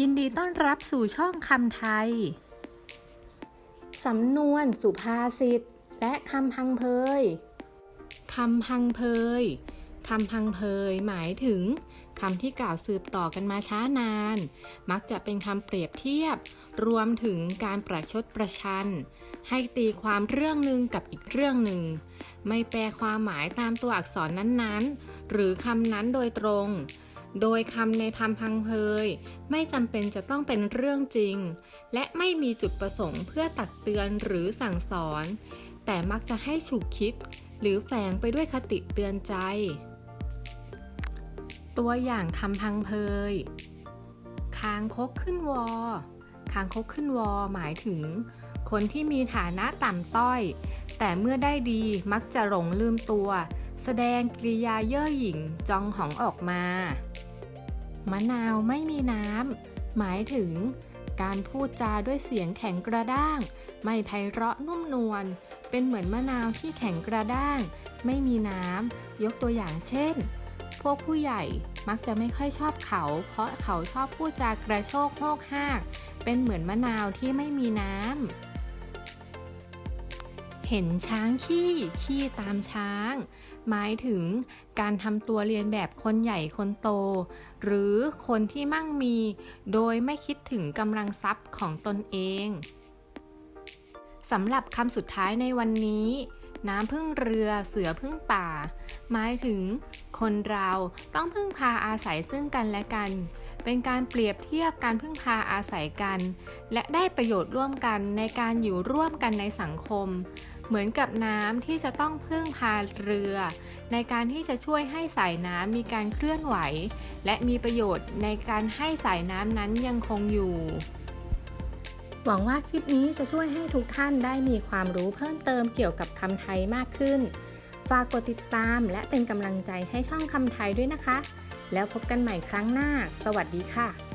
ยินดีต้อนรับสู่ช่องคำไทย สำนวนสุภาษิตและคำพังเพย คำพังเพย คำพังเพยหมายถึงคำที่กล่าวสืบต่อกันมาช้านาน มักจะเป็นคำเปรียบเทียบ รวมถึงการประชดประชัน ให้ตีความเรื่องหนึ่งกับอีกเรื่องหนึ่ง ไม่แปลความหมายตามตัวอักษรนั้นๆ หรือคำนั้นโดยตรง โดยคำในคำพังเพยไม่จำเป็นจะต้องเป็นเรื่องจริง และไม่มีจุดประสงค์เพื่อตักเตือนหรือสั่งสอน แต่มักจะให้ฉุกคิด หรือแฝงไปด้วยคติเตือนใจ ตัวอย่างคำพังเพยคางคกขึ้นวอคางคกขึ้นวอหมายถึง คนที่มีฐานะต่ำต้อย แต่เมื่อได้ดีมักจะหลงลืมตัว แสดงกริยาเย่อหยิ่งจองหองออกมา มะนาวไม่มีน้ำ หมายถึง การพูดจาด้วยเสียงแข็งกระด้าง ไม่ไพเราะนุ่มนวล เป็นเหมือนมะนาวที่แข็งกระด้าง ไม่มีน้ำ ยกตัวอย่างเช่น พวกผู้ใหญ่มักจะไม่ค่อยชอบเขา เพราะเขาชอบพูดจากระโชกโฮกฮาก เป็นเหมือนมะนาวที่ไม่มีน้ำ เห็นช้างขี้ขี้ตามช้าง หมายถึงการทำตัวเรียนแบบคนใหญ่คนโต หรือคนที่มั่งมี โดยไม่คิดถึงกำลังทรัพย์ของตนเองสำหรับคำสุดท้ายในวันนี้ น้ำพึ่งเรือเสือพึ่งป่า หมายถึง คนเราต้องพึ่งพาอาศัยซึ่งกันและกัน เป็นการเปรียบเทียบการพึ่งพาอาศัยกัน และได้ประโยชน์ร่วมกันในการอยู่ร่วมกันในสังคม เหมือนกับน้ำที่จะต้องพึ่งพาเรือ ในการที่จะช่วยให้สายน้ำมีการเคลื่อนไหว และมีประโยชน์ในการให้สายน้ำนั้นยังคงอยู่ หวังว่าคลิปนี้จะช่วยให้ทุกท่านได้มีความรู้เพิ่มเติมเกี่ยวกับคำไทยมากขึ้น ฝากกดติดตามและเป็นกำลังใจให้ช่องคำไทยด้วยนะคะ แล้วพบกันใหม่ครั้งหน้า สวัสดีค่ะ